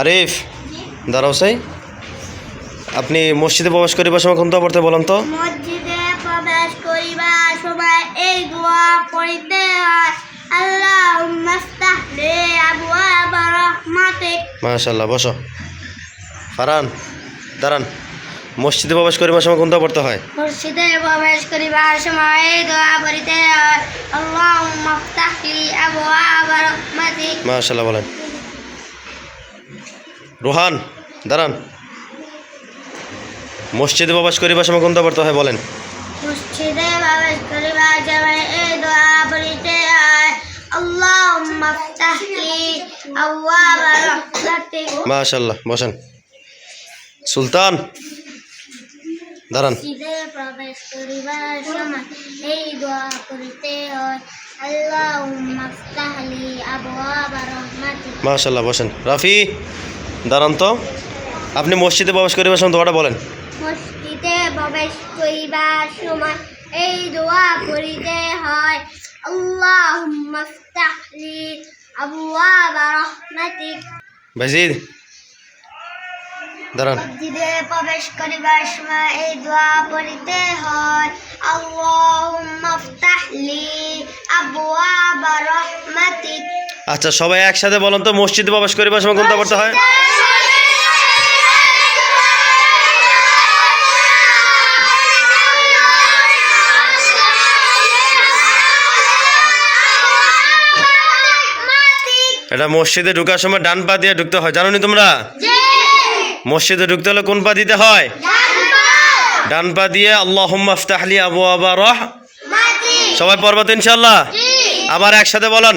আরিফ দাঁড়াও সাই। আপনি মসজিদে প্রবেশ করিবার সময় কোন দোয়া পড়তে বলেন তো। মসজিদে প্রবেশ করিবার সময় এই দোয়া পড়িতে হয়। আল্লাহ মাস্তাহলে আবওয়াব রহমাতিক। মাশাল্লাহ বসো। ফারান দাঁড়ান। মসজিদে প্রবেশ করিবার সময় কোন দোয়া পড়তে হয়। মসজিদে প্রবেশ করিবার সময় এই দোয়া পড়িতে হয়। আল্লাহ মাফতাহলি আবওয়াব রহমাতিক। মাশাল্লাহ বলেন। রোহান দাঁড়ান। মসজিদে প্রবেশ করিবার সময় কোন দোয়া পড়তে হয় বলেন। মসজিদে প্রবেশ করিবার সময় এই দোয়া পড়িতে হয়। আল্লাহ মাফতাহলি আবওয়াব রহমাতিক। মাশাল্লাহ বসেন। সুলতান দাঁড়ান। মসজিদে প্রবেশ করিবার সময় এই দোয়া করিতে হয়। আল্লাহুম্মা ফতাহলি আবওয়াব রহমাতিক। মাশাল্লাহ বসেন। রাফি দাঁড়ান তো। আপনি মসজিদে প্রবেশ করিবার সময় দোয়াটা বলেন। মসজিদে প্রবেশ করিবার সময় এই দোয়া করিতে হয়। আল্লাহুম্মা ফতাহলি আবওয়াব রহমাতিক। দাঁড়ান। মসজিদে প্রবেশ করিবার সময় এই দোয়া পড়িতে হয়। আল্লাহুম্মা আবওয়াব আচ্ছা সবাই একসাথে বলেন তো মসজিদে প্রবেশ করিবার সময় কোন দোয়া পড়তে হয়। এটা মসজিদে ঢুকার সময় ডান পা দিয়ে ঢুকতে হয়। জানো নি তোমরা? মসজিদে ঢুকতে হলে কোন পা দিতে হয়? ডান পা দিয়ে আল্লাহ আফতাহলি আবু আবার রহ। সবাই পর্বত ইনশাল্লাহ আবার একসাথে বলেন।